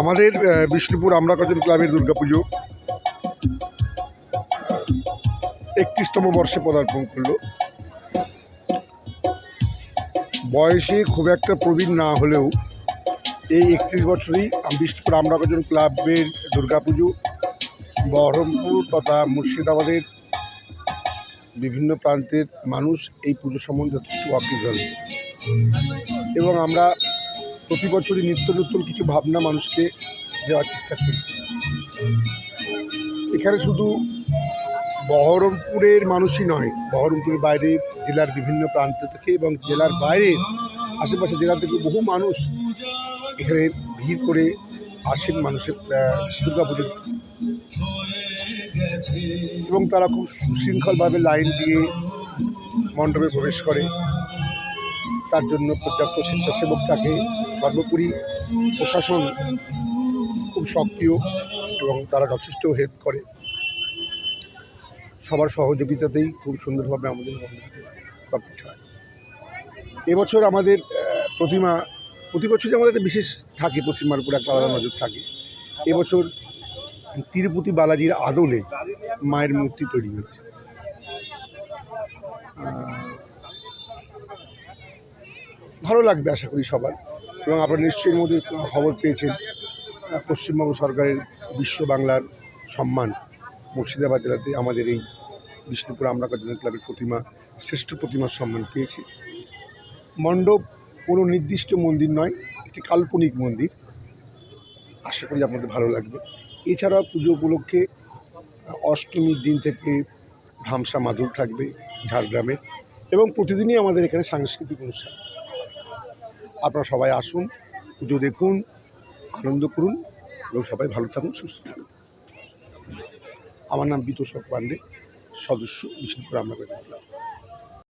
আমাদের বিষ্ণুপুর আমরাকজন ক্লাবের দুর্গাপুজো একত্রিশতম বর্ষে পদার্পণ করল। বয়সে খুব একটা প্রবীণ না হলেও এই একত্রিশ বছরেই বিষ্ণুপুর আমরাকজন ক্লাবের দুর্গাপুজো, বহরমপুর তথা মুর্শিদাবাদের বিভিন্ন প্রান্তের মানুষ এই পুজো সম্বন্ধে যথেষ্ট ওয়াকিবহাল এবং আমরা প্রতি বছরই নিত্য নতুন কিছু ভাবনা মানুষকে দেওয়ার চেষ্টা করি। এখানে শুধু বহরমপুরের মানুষই নয়, বহরমপুরের বাইরে জেলার বিভিন্ন প্রান্ত থেকে এবং জেলার বাইরে আশেপাশে জেলা থেকে বহু মানুষ এখানে ভিড় করে আসেন মানুষের দুর্গাপুজো এবং তারা খুব সুশৃঙ্খলভাবে লাইন দিয়ে মণ্ডপে প্রবেশ করে। তার জন্য পর্যাপ্ত স্বেচ্ছাসেবক থাকে। সর্বোপরি প্রশাসন খুব সক্রিয় এবং তারা যথেষ্ট হেল্প করে। সবার সহযোগিতাতেই খুব সুন্দরভাবে আমাদের কমপ্লিট হয়। এবছর আমাদের প্রতিমা, প্রতি বছরই আমাদের একটা বিশেষ থাকে, প্রতিমার উপর একটা আলাদা নজর থাকে। এবছর তিরুপতি বালাজির আদলে মায়ের মূর্তি তৈরি হয়েছে। ভালো লাগবে আশা করি সবার। এবং আপনারা নিশ্চয়ই মধ্যে খবর পেয়েছেন পশ্চিমবঙ্গ সরকারের বিশ্ব বাংলার সম্মান মুর্শিদাবাদ জেলাতে আমাদের এই বিষ্ণুপুর আমরা কাজনের ক্লাবের প্রতিমা, শ্রেষ্ঠ প্রতিমার সম্মান পেয়েছে। মণ্ডপ কোনো নির্দিষ্ট মন্দির নয়, একটি কাল্পনিক মন্দির। আশা করি আপনাদের ভালো লাগবে। এছাড়া পুজো উপলক্ষে অষ্টমীর দিন থেকে ধামসা মাদুর থাকবে ঝাড়গ্রামে এবং প্রতিদিনই আমাদের এখানে সাংস্কৃতিক অনুষ্ঠান। আপনারা সবাই আসুন, পুজো দেখুন, আনন্দ করুন এবং সবাই ভালো থাকুন, সুস্থ থাকুন। আমার নাম বিতোষক পাণ্ডে, সদস্য, বিষ্ণুপুর আমরা